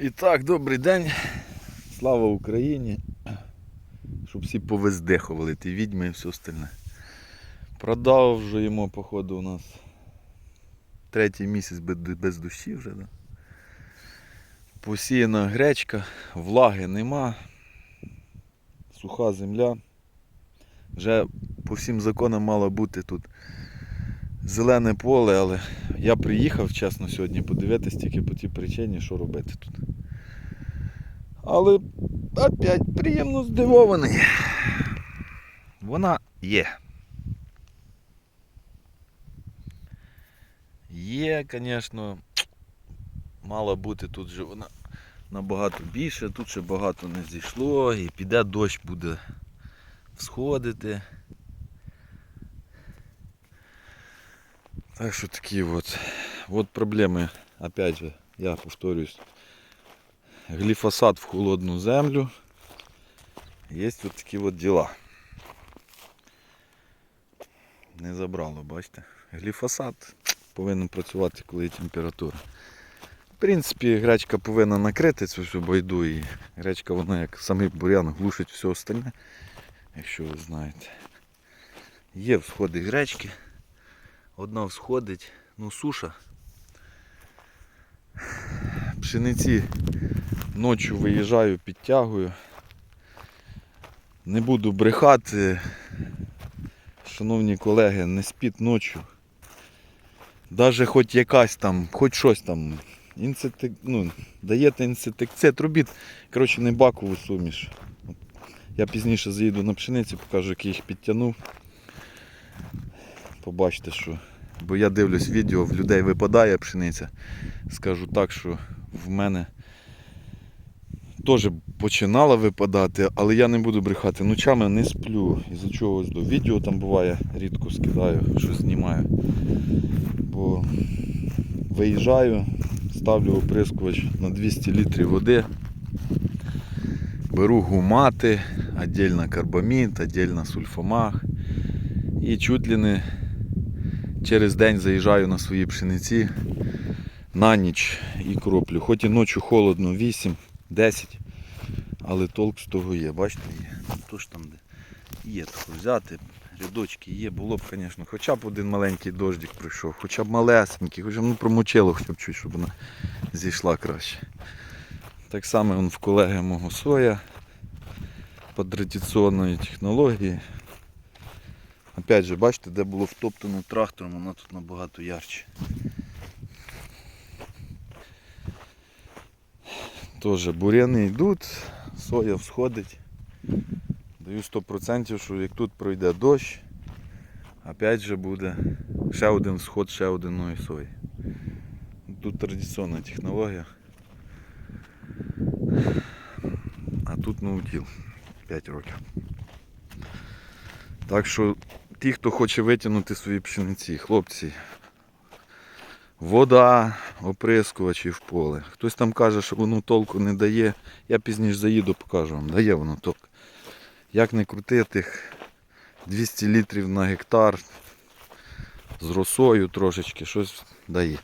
І так, добрий день. Слава Україні. Щоб всі повиздихували, ті відьми і все остальне. Продовжуємо, походу, у нас третій місяць без, дощі вже. Да? Посіяна гречка, влаги нема, суха земля. Вже по всім законам мало бути тут зелене поле, але я приїхав чесно сьогодні подивитись тільки по тій причині, що робити тут. Але опять приємно здивований. Вона є. Є, звісно, мала бути тут же вона набагато більше, тут ще багато не зійшло і піде дощ буде всходити. Так що такі от, от проблеми, опять же, я повторюсь, гліфосат в холодну землю. Є от такі от діла. Не забрало, бачите? Гліфосат повинен працювати, коли є температура. В принципі, гречка повинна накрити цю всю байду і гречка вона як самий бурян глушить все остальне, якщо ви знаєте. Є всходи гречки. Одна всходить, ну суша. Пшениці ночі виїжджаю, підтягую. Не буду брехати. Шановні колеги, не спіть ночі. Даже хоч якась там, хоч щось там, інсектик, ну, даєте інсектицид, робіть, коротше, не бакову суміш. Я пізніше заїду на пшениці, покажу, як я їх підтягнув. Побачите, що. Бо я дивлюсь відео, в людей випадає пшениця. Скажу так, що в мене теж починала випадати, але я не буду брехати. Ночами не сплю. Із-за чогось до відео там буває, рідко скидаю, щось знімаю. Бо виїжджаю, ставлю оприскувач на 200 літрів води. Беру гумати, отдельно карбамід, отдельно сульфамах. І чуть ли не через день заїжджаю на свої пшениці на ніч і кроплю. Хоч і ночі холодно 8, 10, але толк з того є. Бачите, є. То ж там де є тако взяти, рядочки є, було б, звісно, хоча б один маленький дождик пройшов, хоча б малесенький, хоча б ну, промочило, хоча б чуть, щоб вона зійшла краще. Так само вон в колеги мого соя по традиційної технології. Опять же, бачите, де було втоптано трактором, вона тут набагато ярче. Теж буряни йдуть, соя всходить. Даю 100%, що як тут пройде дощ, опять же буде ще один сход, ще одної сої. Тут традиційна технологія. А тут наутіл 5 років. Так що ті, хто хоче витягнути свої пшениці, хлопці, вода, оприскувачі в поле. Хтось там каже, що воно толку не дає. Я пізніше заїду, покажу вам, дає воно толк. Як не крути тих 200 літрів на гектар з росою трошечки, щось дає.